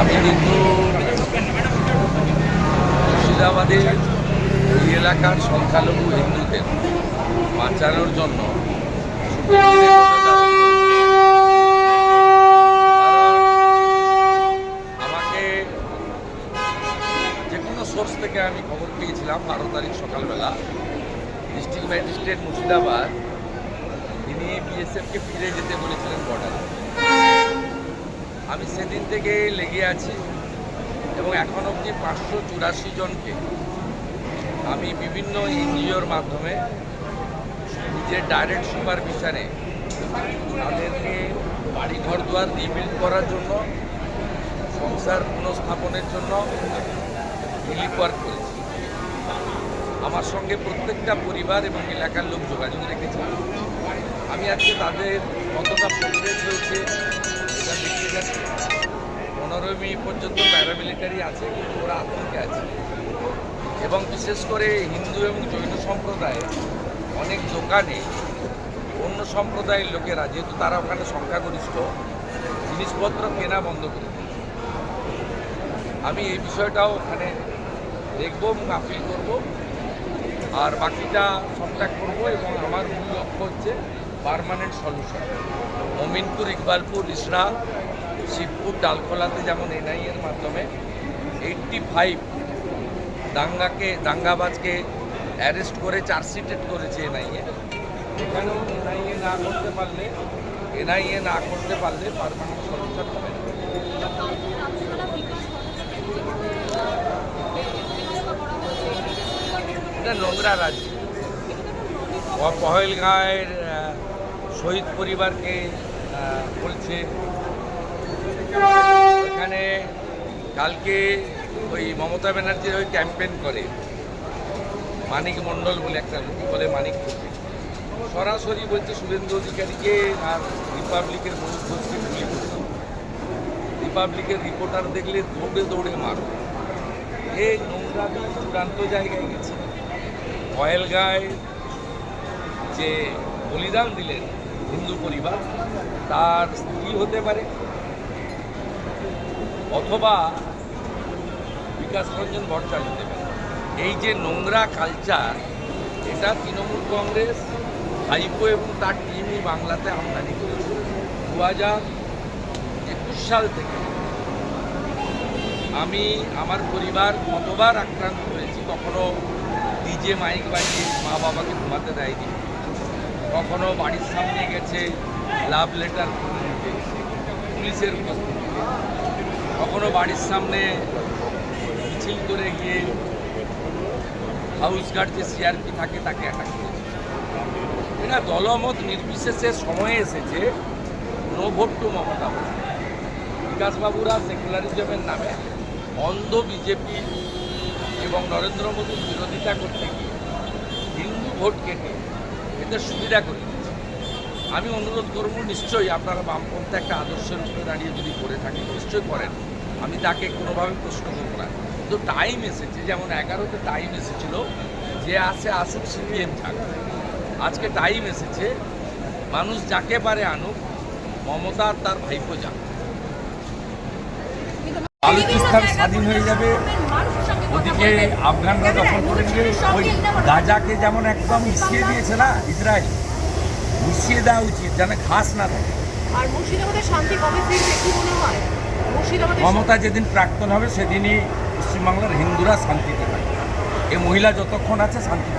আমি কিন্তু মুর্শিদাবাদের এই এলাকার সংখ্যালঘু হিন্দুদের বাঁচানোর জন্য আমাকে যে কোনো সোর্স থেকে আমি খবর পেয়েছিলাম বারো তারিখ সকালবেলা। ডিস্ট্রিক্ট ম্যাজিস্ট্রেট মুর্শিদাবাদ, তিনি বিএসএফকে ফিরে যেতে বলেছিলেন বর্ডারে আমি সেদিন থেকে লেগে আছি এবং এখন অবধি পাঁচশো চুরাশি জনকে আমি বিভিন্ন এনজিওর মাধ্যমে নিজের ডাইরেক্ট সুপারভিশনে তাদেরকে বাড়ি ঘর দুয়ার রিবিল্ড করার জন্য, সংসার পুনঃস্থাপনের জন্য রিলিফ ওয়ার্ক করেছি। আমার সঙ্গে প্রত্যেকটা পরিবার এবং এলাকার লোক যোগাযোগ রেখেছে। আমি আজকে তাদের কতটা প্রোগ্রেস হয়েছে পনেরোই মে পর্যন্ত প্যারামিলিটারি আছে, কিন্তু ওরা আতঙ্কে আছে। এবং বিশেষ করে হিন্দু এবং জৈন সম্প্রদায়ে অনেক দোকানে অন্য সম্প্রদায়ের লোকেরা, যেহেতু তারা ওখানে সংখ্যাগরিষ্ঠ, জিনিসপত্র কেনা বন্ধ করে আমি এই বিষয়টাও ওখানে দেখব এবং আপিল করব। আর বাকিটা সবটা করব এবং আমার মূল লক্ষ্য হচ্ছে পারমানেন্ট সলিউশন মমিনপুর ইকবালপুর ইসরা শিবপুর ডালখোলাতে যেমন এনআইএর মাধ্যমে এইটটি ফাইভ দাঙ্গাকে, দাঙ্গাবাজকে অ্যারেস্ট করে চার্জশিটেড করেছে এনআইএ এখানেও এনআইএ না করতে পারলে এনআইএ না করতে পারলে পারমানেন্ট সলিউশন হবে এটা নোংরা রাজ্য। পহেলগাঁয়ের শহীদ পরিবারকে বলছে, এখানে কালকে ওই মমতা ব্যানার্জির ওই ক্যাম্পেন করে, মানিক মণ্ডল বলে একটা বলে মানিক। সরাসরি বলছে শুভেন্দু অধিকারীকে আর রিপাবলিকের মনুষ ঘোষকে গুলি করছে রিপাবলিকের রিপোর্টার দেখলে দৌড়ে দৌড়ে মারো। এই নোংরামি চূড়ান্ত জায়গায় গেছে। পয়েলগাঁয় যে বলিদান দিলেন হিন্দু পরিবার, তার স্ত্রী হতে পারে, অথবা বিকাশ রঞ্জন ভট্টাচার্য হতে পারে। এই যে নোংরা কালচার এটা তৃণমূল কংগ্রেস, ভাইপো এবং তার টিমই বাংলাতে আমদানি করেছে। দু হাজার একুশ সাল থেকে আমি আমার পরিবার কতবার আক্রান্ত হয়েছি কখনো ডিজে মাইক বাজিয়ে মা বাবাকে ঘুমাতে দেয়নি। কখনো বাড়ির সামনে গেছে লাভ লেটার পুলিশের কখনো বাড়ির সামনে মিছিল করে গিয়ে হাউস গার্ড যে সিআরপি থাকে, তাকে অ্যাটাক করেছে। এটা দলমত নির্বিশেষে সময়ে এসেছে নো ভোট টু মমতা বিকাশবাবুরা সেকুলারিজমের নামে অন্ধ বিজেপি এবং নরেন্দ্র মোদীর বিরোধিতা করতে গিয়ে হিন্দু ভোট কেটে এদের সুবিধা করে। দিচ্ছে আমি অনুরোধ করব নিশ্চয়ই আপনারা বামপন্থী একটা আদর্শের উপরে দাঁড়িয়ে যদি করে থাকেন নিশ্চয়ই করেন। আমি তাকে কোনোভাবে প্রশ্ন করব না। কিন্তু টাইম এসেছে যেমন এগারোতে টাইম এসেছিল যে আসে আসুক সিপিএম থাক। আজকে টাইম এসেছে মানুষ যাকে পারে আনুক মমতা আর তার ভাইপো যাক। বালুচিস্তান স্বাধীন হয়ে যাবে। ওদিকে আফগানরা দখল করে নিয়ে ওই গাজাকে যেমন একদম মিশিয়ে দিয়েছে না ইসরায়েল মিশিয়ে দেওয়া উচিত যেন খাস না থাকে। আর মুর্শিদাবাদের শান্তি কবে ফিরবে কি মনে হয়? মমতা যেদিন প্রাক্তন হবে সেদিনই পশ্চিমবাংলার হিন্দুরা শান্তিতে থাকে এই মহিলা যতক্ষণ আছে শান্তি